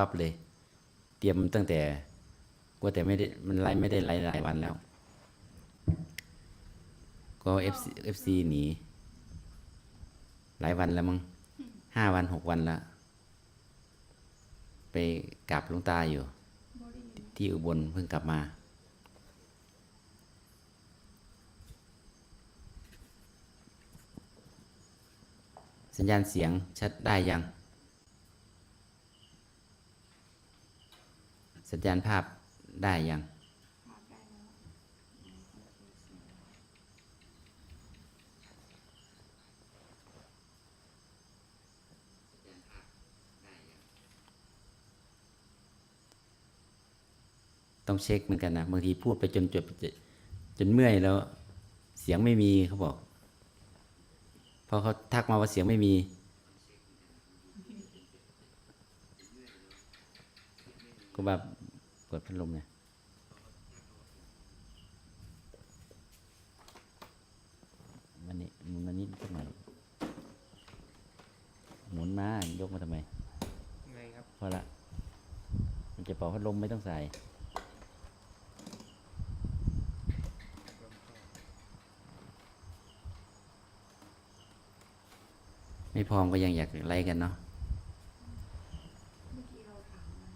ปั๊บเลย เตรียมตั้งแต่กลัวแต่ไม่ได้มันไล่ไม่ได้ไล่หลายวันแล้ว ก็เอฟซีเอฟซีหนี หลายวันแล้วมั้งห้าวันหกวันละไปกราบหลวงตาอยู่ ที่อุบลเพิ่งกลับมา สัญญาณเสียงชัดได้ยัง สัญญาณภาพได้ยังต้องเช็คเหมือนกันนะบางทีพูดไปจนจบจนเมื่อยแล้ว เสียงไม่มีเขาบอกพอเขาทักมาว่าเสียงไม่มีก็แบบ เปิดพัดลมเนี่ยมันนี่หมุนมันนิดสักหน่อยหมุนมายกมาทำไมไงครับพอละมันจะเป่าพัดลมไม่ต้องใส่ไม่พร้อมก็ยังอยากไล่กันเนาะ เมื่อกี้เราถามมา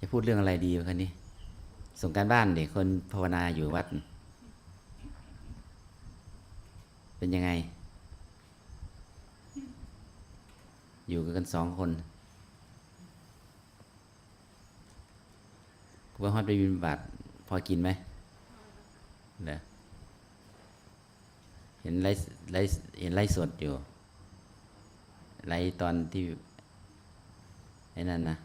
จะ พูดเรื่องอะไรดีวะคันนี้ ส่งการบ้านเด็กคนภาวนาอยู่วัด เป็นยังไง อยู่กันสองคนกูว่าฮอดไปบินบาทพอกินไหมเหรอเห็นไลฟ์ไลฟ์เห็นไลฟ์สดอยู่ไลฟ์ตอนที่ไอ้นั่นนะ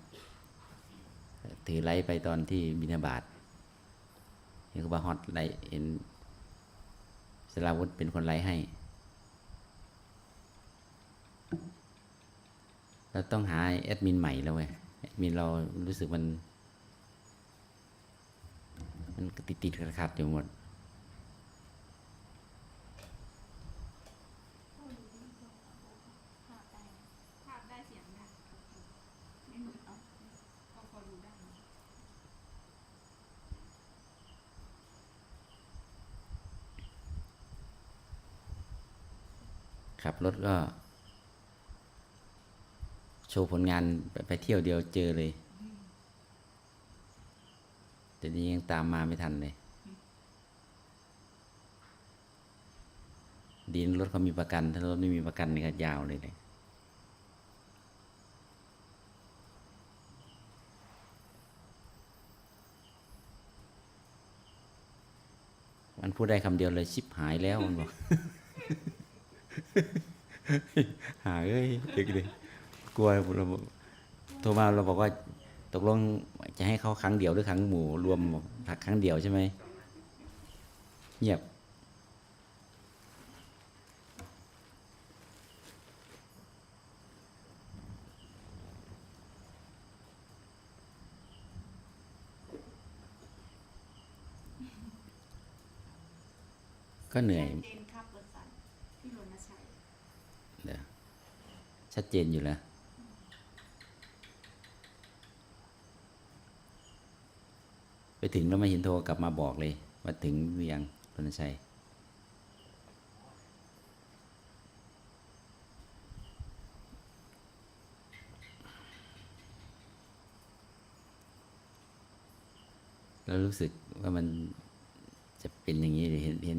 ถือไลไปตอนที่บินาบาตเห็นคุณบาฮอตไลเห็นสลาวุธเป็นคนไลให้ เราต้องหาแอดมินใหม่แล้วเว้ยแอดมินเรารู้สึกมัน มันติดติดขัดขัดอยู่หมด ภาพได้ภาพได้เสียงได้ไม่เหมือนเอาพอพอดูได้ ขับร ถก็ โชว์ผลงานไปไปเที่ยวเดียวเจอเลย แต่นี้ยังตามมาไม่ทันเลยดีนรถเขามีประกัน ถ้ารถไม่มีประกันนี่ก็ยาวเลยเลยมันพูดได้คำเดียวเลยชิบหายแล้วมันบอก หาเอ้ยเด็กเลยกลัวเราโทรมาเราบอกว่าตกลงจะให้เขาครั้งเดียวหรือครั้งหมู่รวมหักครั้งเดียวใช่ไหมเงียบก็เหนื่อย เจนครับบริษัทที่รณชัย เดี๋ยว ชัดเจนอยู่แล้วไปถึงแล้วไม่เห็นโทรกลับมาบอกเลย ว่าถึงหรือยังรณชัยแล้วรู้สึกว่ามันจะเป็นอย่างนี้หรือเห็นเห็น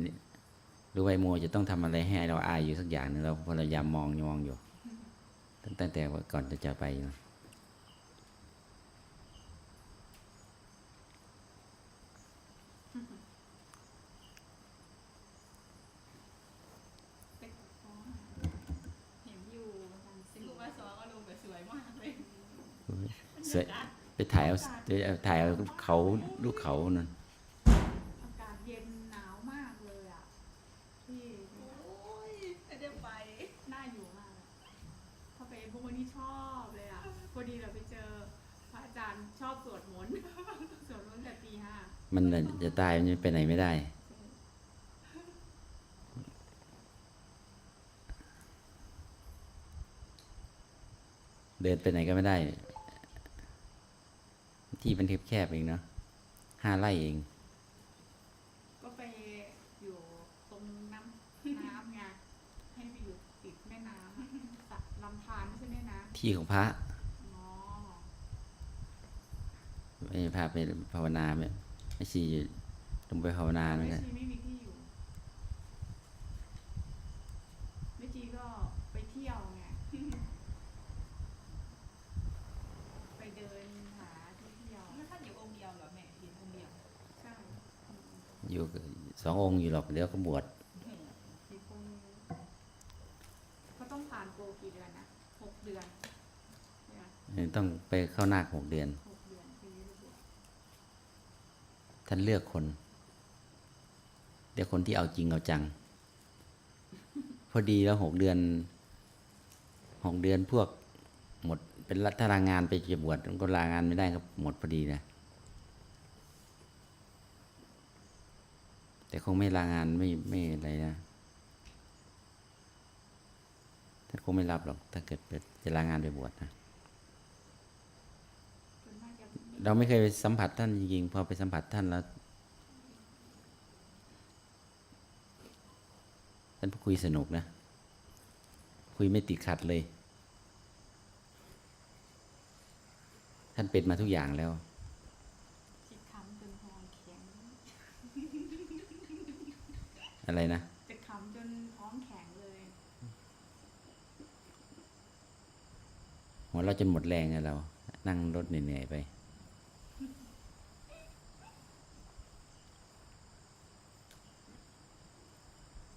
รู้ว่าไอ้โมจะต้องทำอะไรให้เราอายอยู่สักอย่างหนึงเราพยายามมองมองอยู่ ตั้งตั้งแต่ว่าก่อนจะจะไปนะไปฟ้องเห็นอยู่ทางซิงคูว่าสองก็ลงแบบสวยมากเลยสวยไปถ่ายเอาไปถ่ายเอาเขาลูกเขานั่น อากาศเย็นหนาวมากเลยอะที่ โอ้ยไม่ได้ไป น่าอยู่มากอะถ้าไปพวกวันนี้ชอบเลยอะพอดีเราไปเจอพระอาจารย์ชอบสวดมนต์ สวดมนต์แต่ตีห้า มันน่ะจะ ตายมันไปไหนไม่ได้ เดินไปไหนก็ไม่ได้ ที่มันแคบๆเองเนาะห้าไร่เองก็ไปอยู่ตรงน้ำน้ำไงให้ไปอยู่ติดแม่น้ำอะสระลำธารไม่ใช่แม่น้ที่ของพระำอ๋อไม่พาไปภาวนาไม่ไม่ชี ลงไปภาวนาเหมือนแม่กันชีไม่มีที่อยู่แม่ชีก็ไปเที่ยวไงไปเดินหาที่เที่ยวแล้วท่านอยู่องค์เดียวเหรอแม่เห็นองค์เดียวใช่อยู่กับสององค์อยู่หรอกเดี๋ยวก็บวชมีคนเขาต้องผ่านโปรกี่เดือนนะหกเดือนเนี่ยต้องไปเข้านาคหกเดือนหกเดือนปีนี้บวชท่านเลือกคน เลือกคนที่เอาจริงเอาจัง พอดีแล้วหกเดือนหกเดือนพวกหมดเป็นรัฐรางานไปจะบวชก็ลางานไม่ได้ครับหมดพอดีนะแต่คงไม่ลางานไม่ไม่อะไรนะท่านคงไม่รับหรอก ถ้าเกิดจะลางานไปบวชนะส่วนมากจะเราไม่เคยไปสัมผัสท่านจริงๆพอไปสัมผัสท่านแล้ว ท่านพูดคุยสนุกนะ คุยไม่ติดขัดเลย ท่านเป็นมาทุกอย่างแล้วคิดคำจนหองแข็งอะไรนะจะคำจนท้องแข็งเลยหัวเราะจนหมดแรงไงเรา นั่งรถเหนื่อยๆไป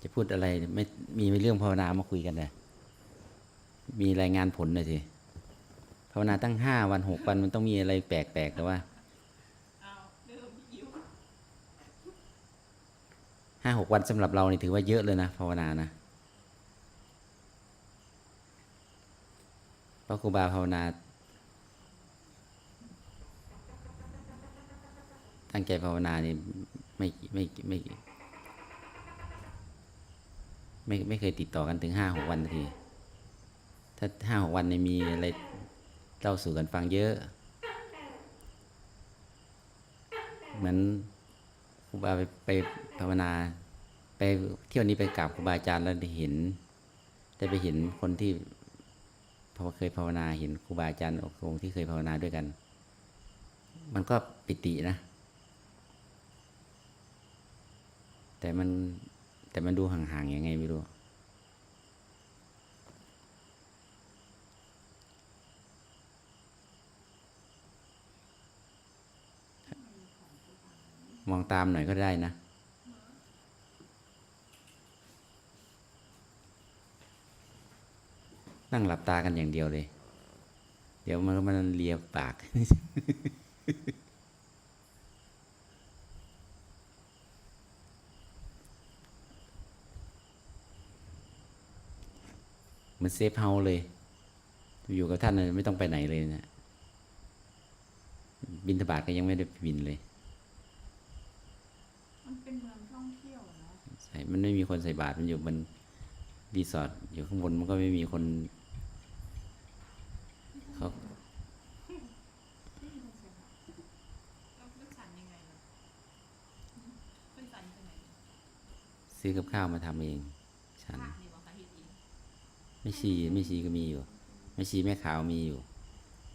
จะพูดอะไรไม่มีเรื่องภาวนามาคุยกันเลยมีรายงานผลหน่อยสิภาวนาตั้งห้าวันหกวันมันต้องมีอะไรแปลกๆแต่ว่าเอาเริ่มหิวห้าหกวันสำหรับเรานี่ถือว่าเยอะเลยนะภาวนานะเพราะครูบาภาวนา ตั้งใจภาวนานี่ไม่ไม่ไม่ ไม่ไม่เคยติดต่อกันถึงห้าหกวันที ถ้าห้าหกวันนี่มีอะไรเล่าสู่กันฟังเยอะ เหมือนครูบาไปไปภาวนา ไปเที่ยวนี้ไปกราบครูบาอาจารย์แล้วได้เห็น ได้ไปเห็นคนที่พราะว่าเคยภาวนาเห็นครูบาอาจารย์องค์ที่เคยภาวนาด้วยกัน มันก็ปิตินะ แต่มัน แต่มันดูห่างๆยังไงไม่รู้ มองตามหน่อยก็ได้นะนั่งหลับตากันอย่างเดียวเลย เดี๋ยวมันมันเลียปาก มันเซฟเฮาส์เลย อยู่กับท่านน่ะไม่ต้องไปไหนเลยนะบินทบาทก็ยังไม่ได้บินเลย มันเป็นเมืองท่องเที่ยวเนาะใช่ มันไม่มีคนใส่บาตรมันอยู่บนรีสอร์ทอยู่ข้างบนมันก็ไม่มีคนเขาที่มันเสียหายแล้วแล้วสั่นยังไงล่ะเป็นสั่นยังไงซื้อกับข้าวมาทำเองฉัน ไม่ชีไม่ชีก็มีอยู่ไม่ชีแม่ขาวมีอยู่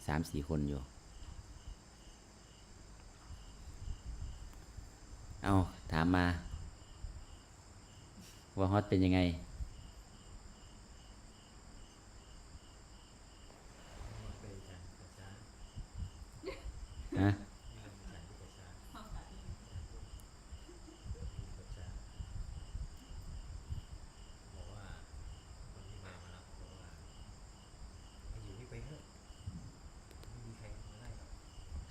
สามสี่คนอยู่ เอาถามมา ว่าฮอตเป็นยังไง ฮะ ห้องตัดเอง บอกว่าคนที่มามารับบอกว่าให้อยู่นี่ไปเถอะไม่มีใครมาไล่หรอก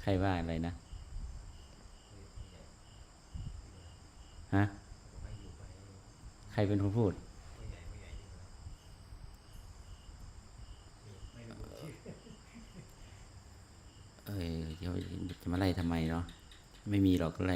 ใครว่า อะไรนะฮะใครเป็นคนพูดเออจะมาไล่ทำไมเนาะไม่มีหรอกอะไร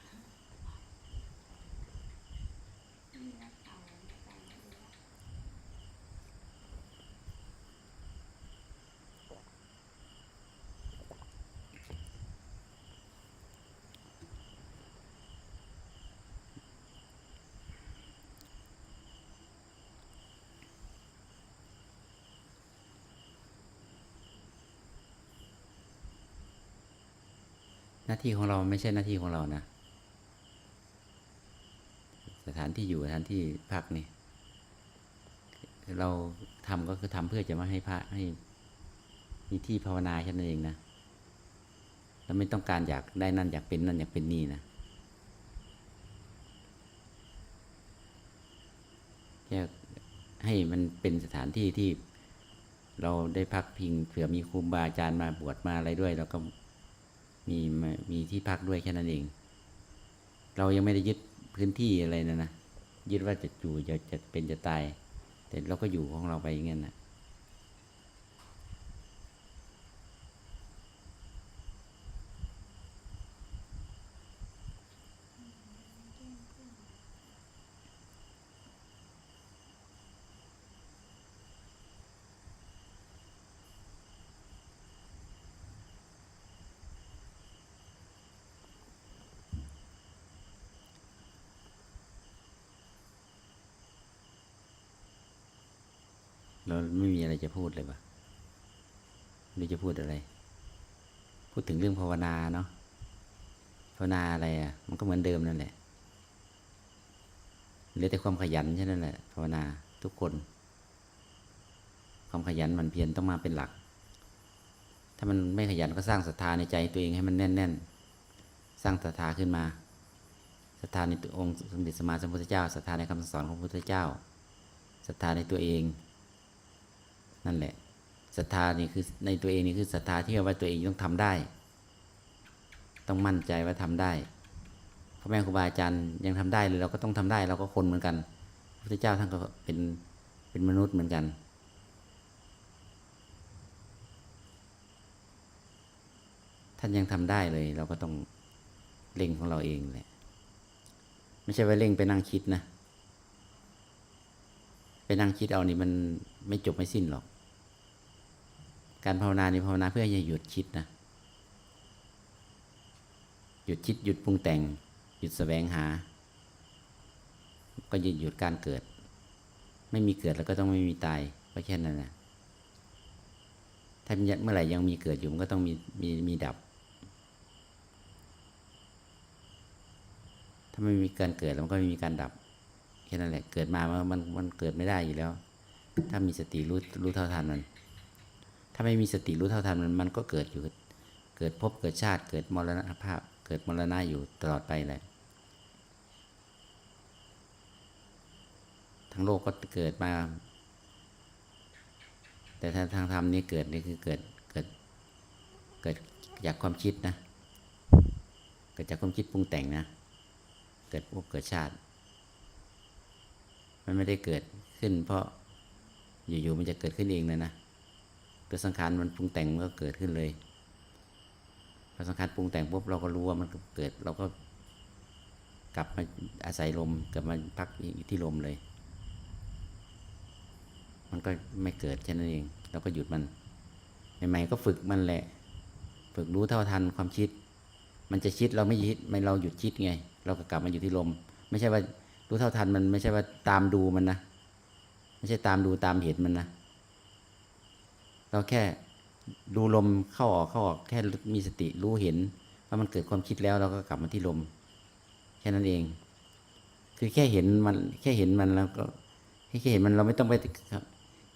น้าที่ของเราไม่ใช่หน้าที่ของเรานะ สถานที่อยู่สถานที่พักนี่ เราทำก็คือทำเพื่อจะมาให้พระให้มีที่ภาวนาแค่นั้นเองนะเราไม่ต้องการอยากได้นั่นอยากเป็นนั่นอยากเป็นนี่นะแค่ให้มันเป็นสถานที่ที่เราได้พักพิงเผื่อมีครูบาอาจารย์มาบวชมาอะไรด้วยเราก็ มีมีที่พักด้วยแค่นั้นเอง เรายังไม่ได้ยึดพื้นที่อะไรนะนะยึดว่าจะอยู่จะจะเป็นจะตาย แต่เราก็อยู่ของเราไปอย่างนั้นนะ เราไม่มีอะไรจะพูดเลยปะไม่จะพูดอะไร พูดถึงเรื่องภาวนาเนาะ ภาวนาอะไรอะ่ะ มันก็เหมือนเดิมนั่นแหละ เหลือแต่ความขยันแค่นั้นแหละ ภาวนาทุกคน ความขยันมันเพียรต้องมาเป็นหลัก ถ้ามันไม่ขยันก็สร้างศรัทธาในใจตัวเองให้มันแน่น ๆ สร้างศรัทธาขึ้นมา ศรัทธาในตัวองค์สมเด็จสมมาสัมพุทธเจ้า ศรัทธาในคำสอนของพระพุทธเจ้า ศรัทธาในตัวเอง นั่นแหละศรัทธานี่คือในตัวเองนี่คือศรัทธาที่ว่าตัวเองต้องทำได้ ต้องมั่นใจว่าทำได้พ่อแม่ครูบาอาจารย์ยังทำได้เลยเราก็ต้องทำได้ เราก็คนเหมือนกันพระพุทธเจ้าท่านก็เป็นเป็นมนุษย์เหมือนกัน ท่านยังทำได้เลย เราก็ต้องเร่งของเราเองแหละไม่ใช่ว่าเร่งไปนั่งคิดนะ ไปนั่งคิดเอานี่มันไม่จบไม่สิ้นหรอก การภาวนานี่ภาวนาเพื่อจะหยุดคิดนะหยุดคิดหยุดปรุงแต่ง หยุดแสวงหา ก็หยุดหยุดการเกิด ไม่มีเกิดแล้วก็ต้องไม่มีตายก็แค่นั้นนะถ้าเมื่อไหร่ยังมีเกิดอยู่มันก็ต้องมีมีมีดับ ถ้าไม่มีการเกิดแล้วมันก็ไม่มีการดับแค่นั้นแหละ เกิดมามันมันมันเกิดไม่ได้อยู่แล้ว ถ้ามีสติรู้รู้เท่าทันมันาไม่มีสติรู้เท่าทันมันมันก็เกิดอยู่ เกิดภพเกิดชาติเกิดมรณภาพ เกิดมรณะอยู่ตลอดไปเลยทั้งโลกก็เกิดมา แต่ถ้าทางธรรมนี่เกิดนี่คือเกิดเกิดเกิดจากความคิดนะ เกิดจากความคิดปรุงแต่งนะ เกิดภพเกิดชาติ มันไม่ได้เกิดขึ้น เพราะอยู่ๆมันจะเกิดขึ้นเองเลยนะ ตัวสังขารมันปรุงแต่งมันก็เกิดขึ้นเลยพอสังขารปรุงแต่งปุ๊บเราก็รู้ว่ามันเกิด เราก็กลับมาอาศัยลมกลับมาพักที่ลมเลย มันก็ไม่เกิดแค่นั้นเองเราก็หยุดมันใหม่ๆก็ฝึกมันแหละ ฝึกรู้เท่าทันความคิด มันจะคิดเราไม่คิดไม่เราหยุดคิดไง เราก็กลับมาอยู่ที่ลม ไม่ใช่ว่ารู้เท่าทันมันไม่ใช่ว่าตามดูมันนะไม่ใช่ตามดูตามเห็นมันนะ เราแค่ดูลมเข้าออกเข้าออกแค่มีสติรู้เห็นว่ามันเกิดความคิดแล้วเราก็กลับมาที่ลม แค่นั้นเอง คือแค่เห็นมันแค่เห็นมันแล้วก็แค่เห็นมันเราไม่ต้องไป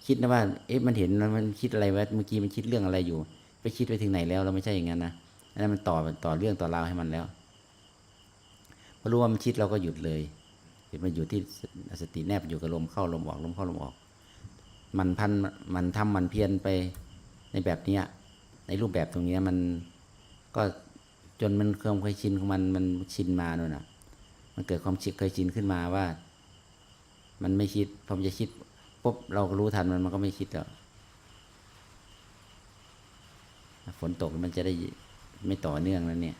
คิดนะว่า เอ๊ะมันเห็นแล้วมันคิดอะไรวะเมื่อกี้มันคิดเรื่องอะไรอยู่ ไปคิดไปถึงไหนแล้วเราไม่ใช่อย่างนั้นนะอันนั้นมันต่อต่อเรื่องต่อราวให้มันแล้วพอรู้ว่ามันคิดเราก็หยุดเลยหยุดมันอยู่ที่สติแนบอยู่กับลมเข้าลมออกลมเข้าลมออก มันพันมันทำมันเพียรไปในแบบเนี้ย ในรูปแบบตรงเนี้ยมันก็จนมันเคยเคยชินของมันมันชินมาเนี่ยนะมันเกิดความชินเคยชินขึ้นมาว่า มันไม่คิดพอมันจะคิดปุ๊บเราก็รู้ทันมันมันก็ไม่คิดแล้วฝนตกมันจะได้ไม่ต่อเนื่องแล้วเนี่ย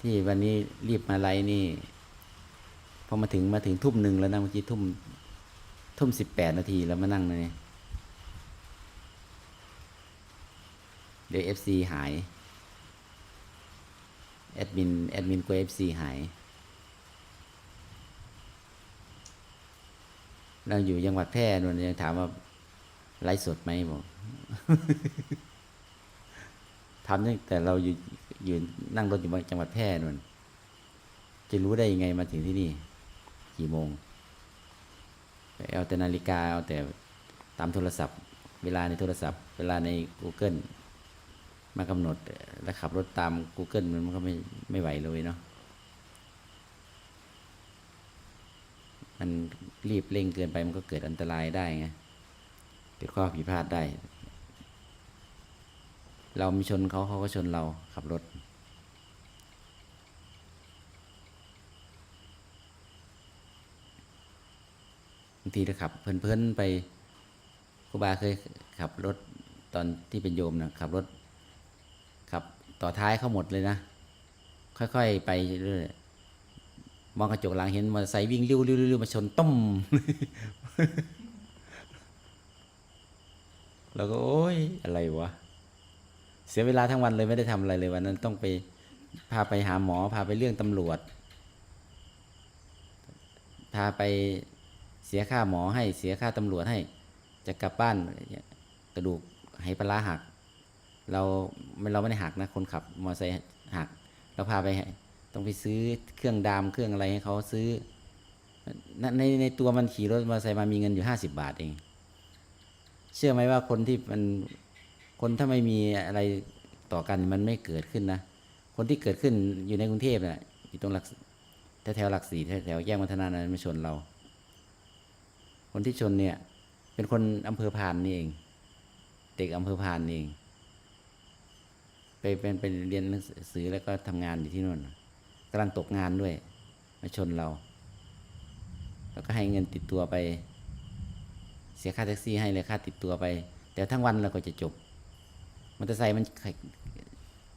ที่วันนี้รีบมาไลนี่ พอมาถึงมาถึงทุ่มหนึ่งแล้วนะเมื่อกี้ทุ่ม ทุ่มสิบแปดนาทีแล้วมานั่งเลยเดี๋ยวเอฟซีหายแอดมินแอดมินกลัวเอฟซีหายเราอยู่จังหวัดแพร่นนยังถามว่าไลฟ์สดไหมบอกทำตั้งแต่เราอยู่อยู่นั่งรถอยู่จังหวัดแพร่นนจะรู้ได้ยังไงมาถึงที่นี่ กี่โมงเอาแต่นาฬิกาเอาแต่ตามโทรศัพท์ เวลาในโทรศัพท์ เวลาใน Google มากำหนดแล้วขับรถตาม Google มันก็ไม่ไม่ไหวเลยเนาะมันรีบเร่งเกินไปมันก็เกิดอันตรายได้ไงเกิดข้อผิดพลาดได้ เรามีชนเขาเขาก็ชนเราขับรถ บาง ทีเราขับ เพลินๆไปครูบาเคยขับรถตอนที่เป็นโยมนะขับรถขับต่อท้ายเข้าหมดเลยนะ ค่อยๆไปเรื่อยมองกระจกหลังเห็นมอเตอร์ไซค์วิ่งเร็วๆๆมาชนต้มแล้วก็โอ๊ยอะไรวะ เสียเวลาทั้งวันเลยไม่ได้ทำอะไรเลยวันนั้นต้องไปพาไปหาหมอพาไปเรื่องตำรวจ พาไป เสียค่าหมอให้เสียค่าตำรวจให้ จะกลับบ้านกระดูกไหปลาร้าหัก เราไม่เราไม่ได้หักนะคนขับมอเตอร์ไซค์หักเราพาไปต้องไปซื้อเครื่องดามเครื่องอะไรให้เขาซื้อในในในตัวมันขี่รถมอเตอร์ไซค์มามีเงินอยู่ห้าสิบาทเอง เชื่อไหมว่าคนที่มันคนถ้าไม่มีอะไรต่อกันมันไม่เกิดขึ้นนะ คนที่เกิดขึ้นอยู่ในกรุงเทพน่ะอยู่ตรงหลักแถวๆหลักสี่แถวแถวๆแยกวัฒนานั้นมาชนเรา คนที่ชนเนี่ย เป็นคนอำเภอพานนี่เอง เด็กอำเภอพานนี่เอง ไปเป็นไปเรียนหนังสือแล้วก็ทำงานอยู่ที่นู่นกำลังตกงานด้วย มาชนเรา แล้วก็ให้เงินติดตัวไป เสียค่าแท็กซี่ให้เลยค่าติดตัวไป แต่ทั้งวันเราก็จะจบมอเตอร์ไซค์มัน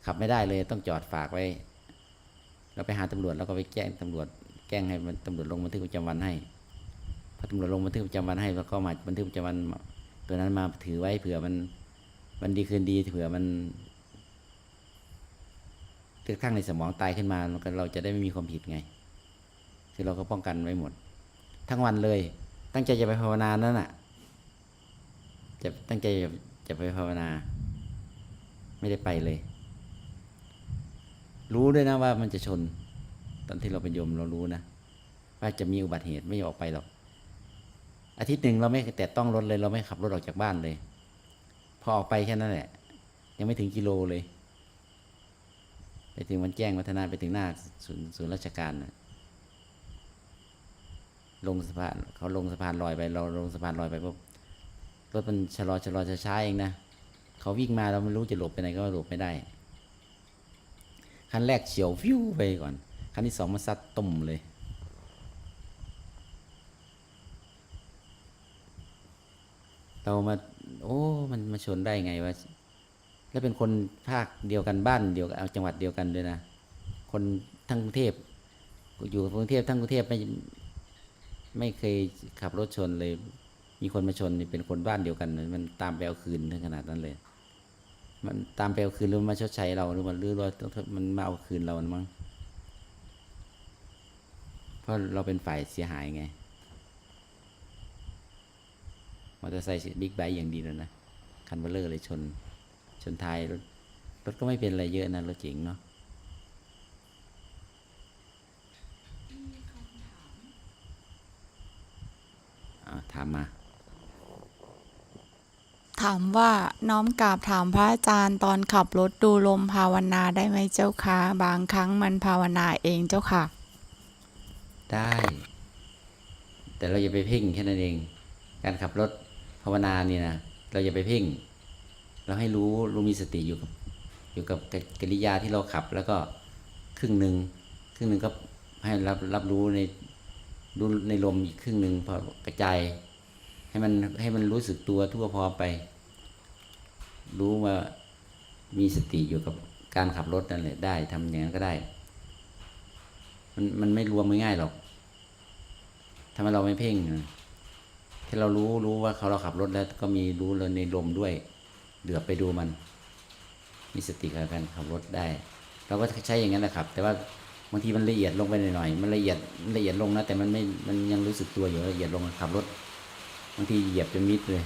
ขับไม่ได้เลย ต้องจอดฝากไว้ เราไปหาตำรวจแล้วก็ไปแจ้งตำรวจแจ้งให้มันตำรวจลงบันทึกประจำวันให้ พอตำรวจลงบันทึกประจำวันให้แล้วก็มาบันทึกประจำวันตัวนั้นมาถือไว้เผื่อมันมันดีคืนดีเผื่อมันเกิดข้างในสมองตายขึ้นมาเราจะได้ไม่มีความผิดไง คือเราก็ป้องกันไว้หมด ทั้งวันเลย ตั้งใจจะไปภาวนานั่นน่ะ จะตั้งใจจะจะไปภาวนา ไม่ได้ไปเลย รู้ด้วยนะว่ามันจะชน ตอนที่เราเป็นโยมเรารู้นะว่าจะมีอุบัติเหตุไม่ออกไปหรอก อาทิตย์หนึ่งเราไม่แตะต้องรถเลย เราไม่ขับรถออกจากบ้านเลย พอออกไปแค่นั้นแหละ ยังไม่ถึงกิโลเลย ไปถึงวันแจ้งวัฒนาไปถึงหน้าศูนย์ศูนย์ราชการนะลงสะพานเขาลงสะพานลอยไป เราลงสะพานลอยไปปุ๊บรถมันชะลอชะลอช้าๆเองนะเขาวิ่งมาเราไม่รู้จะหลบไปไหนก็หลบไม่ได้คันแรกเฉียวฟิวไปก่อนคันที่สองมาซัดตุ่มเลย เรามา โอ้ มันมาชนได้ไงวะแล้วเป็นคนภาคเดียวกันบ้านเดียวกันจังหวัดเดียวกันด้วยนะ คนทั้งกรุงเทพอยู่กรุงเทพทั้งกรุงเทพไม่ไม่เคยขับรถชนเลย มีคนมาชนเป็นคนบ้านเดียวกัน มันตามไปเอาคืนถึงขนาดนั้นเลย มันตามไปเอาคืนหรือมันมาชดใช้เราหรือมันหรือว่ามันมาเอาคืนเรามั้งเพราะเราเป็นฝ่ายเสียหายไง มอเตอร์ไซค์บิ๊กไบค์อย่างดีแล้วนะ คันเบลเลอร์เลยชน ชนท้ายรถ รถก็ไม่เป็นอะไรเยอะนะ รถเจ๋งเนาะมีคำถามอ่าถามมา ถามว่าน้อมกราบถามพระอาจารย์ตอนขับรถดูลมภาวนาได้ไหมเจ้าคะบางครั้งมันภาวนาเองเจ้าค่ะ ได้ แต่เราอย่าไปเพ่งแค่นั้นเอง การขับรถ ภาวนาเนี่ยนะเราอย่าไปเพ่ง เราให้รู้รู้มีสติอยู่กับอยู่กับกิริยาที่เราขับ แล้วก็ครึ่งหนึ่งครึ่งหนึ่งก็ให้รับรับรู้ในรู้ในลมอีกครึ่งหนึ่งพอกระจายให้มันให้มันรู้สึกตัวทั่วพร้อมไป รู้ว่ามีสติอยู่กับการขับรถนั่นแหละได้ทำอย่างนั้นก็ได้ มันมันไม่รวมง่ายหรอกถ้าเราไม่เพ่งนะ ถ้าเรารู้รู้ว่าเขาเราขับรถแล้วก็มีรู้เลยในลมด้วยเดือบไปดูมัน มีสติกับการขับรถได้ เราก็ใช้อย่างนั้นแหละครับ แต่ว่าบางทีมันละเอียดลงไปหน่อยๆมันละเอียดละเอียดลงนะแต่มันไม่มันยังรู้สึกตัวอยู่ละเอียดลงขับรถบางทีเหยียบจนมิดเลย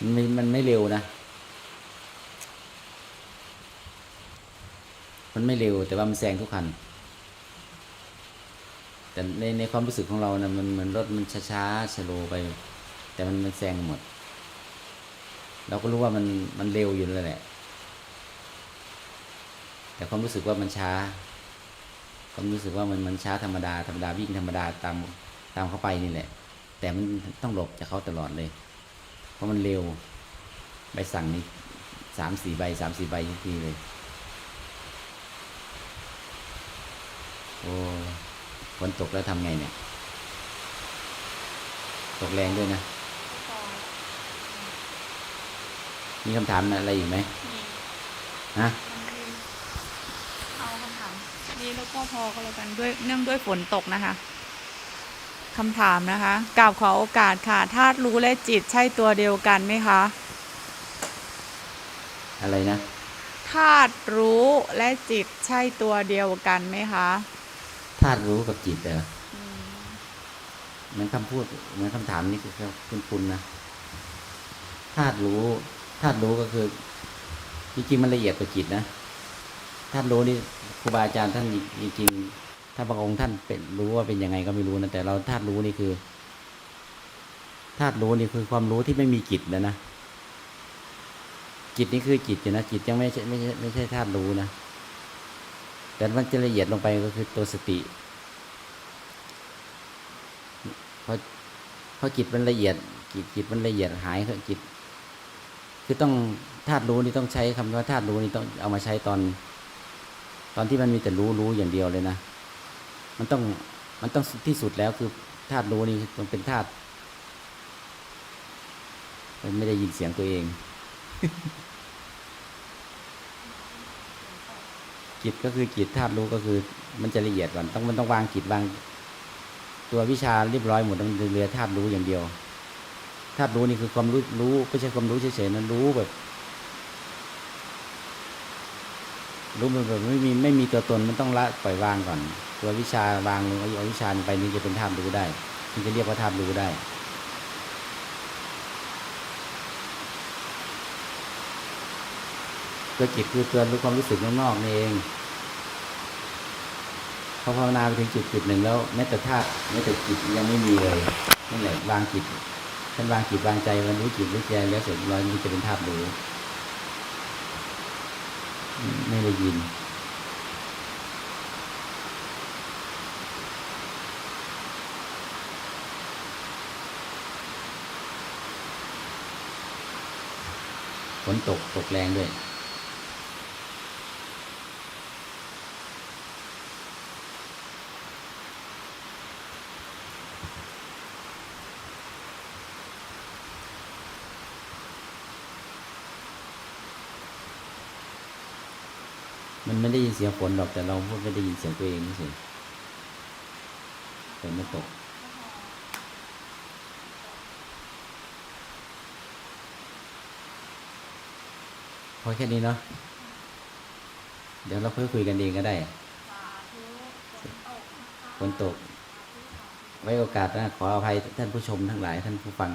มันไม่มันไม่เร็วนะ มันไม่เร็วแต่ว่ามันแซงทุกคัน แต่ในในความรู้สึกของเรานะมันเหมันรถมันช้าๆชะโลไป แต่มันมันแซงหมด เราก็รู้ว่ามันมันเร็วอยู่แล้วแหละ แต่ความรู้สึกว่ามันช้า ความรู้สึกว่ามันมันช้าธรรมดาธรรมดาวิ่งธรรมดาตามตามเข้าไปนี่แหละ แต่มันต้องหลบจากเขาตลอดเลย เพราะมันเร็วใบสั่งนี่สามสี่ใบสามสี่ใบทุกทีเลย โอ้ ฝนตกแล้วทำไงเนี่ย ตกแรงด้วยนะ มีคำถามอะไรอีกไหมนี่ฮะเอาคำถามนี้แล้วก็พอก็แล้วกันด้วยเนื่องด้วยฝนตกนะคะคำถามนะคะกราบขอโอกาสค่ะธาตุรู้และจิตใช่ตัวเดียวกันไหมคะอะไรนะธาตุรู้และจิตใช่ตัวเดียวกันไหมคะ ธาตุรู้กับจิตเหรอเหมือนคำพูดเหมือนคำถามนี่คือคุณคุณนะธาตุรู้ธาตุรู้ก็คือจริงๆมันละเอียดกว่าจิตนะธาตุรู้นี่ครูบาอาจารย์ท่านจริงๆถ้าบางองค์ท่านเป็นรู้ว่าเป็นยังไงก็ไม่รู้นะแต่เราธาตุรู้นี่คือธาตุรู้นี่คือความรู้ที่ไม่มีจิตนะนะจิตนี่คือจิตอยู่นะจิตยังไม่ใช่ไม่ใช่ไม่ใช่ธาตุรู้นะ แต่มันจะละเอียดลงไปก็คือตัวสติเพราะเพราะจิตมันละเอียดจิตจิตมันละเอียดหายคือจิต คือต้องธาตุรู้นี่ต้องใช้คำว่าธาตุรู้นี่ต้องเอามาใช้ตอน ตอนที่มันมีแต่รู้รู้อย่างเดียวเลยนะ มันต้องมันต้องที่สุดแล้วคือธาตุรู้นี่มันเป็นธาตุมันไม่ได้ยินเสียงตัวเอง จิตก็คือจิตธาตุรู้ก็คือ มันจะละเอียดก่อนต้องมันต้องวางจิตวาง ตัววิชาเรียบร้อยหมดต้องเหลือธาตุรู้อย่างเดียวธาตุรู้นี่คือความรู้รู้ไม่ใช่ความรู้เฉยๆนั้นรู้แบบ รู้มันแบบไม่มีไม่มีตัวตนมันต้องละปล่อยวางก่อน ตัววิชาวางลงเอาวิชาไปนี่จะเป็นธาตุรู้ได้มันจะเรียกว่าธาตุรู้ได้ ตัวจิตคือตัวรู้ความรู้สึกนอกๆนี่เองพอภาวนาไปถึงจุดจุดหนึ่งแล้วแม้แต่ธาตุแม้แต่จิตยังไม่มีเลยนั่นแหละวางจิตท่านวางจิตวางใจมันรู้จิตรู้ใจแล้วเสร็จร้อยมันจะเป็นธาตุรู้อืมไม่ได้ยินฝนตกตกแรงด้วย มันไม่ได้ยินเสียงฝนหรอกแต่เราพูดไม่ได้ยินเสียงตัวเองเฉยฝนมันตกพอแค่นี้เนาะเดี๋ยวเราค่อยคุยกันเองก็ได้ฝนตก ไว้โอกาสนะขออภัยท่านผู้ชมทั้งหลายท่านผู้ฟัง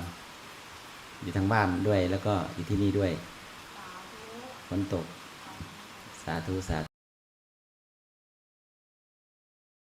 อยู่ทางบ้านด้วย แล้วก็อยู่ที่นี่ด้วยฝนตก สาธุสาธุ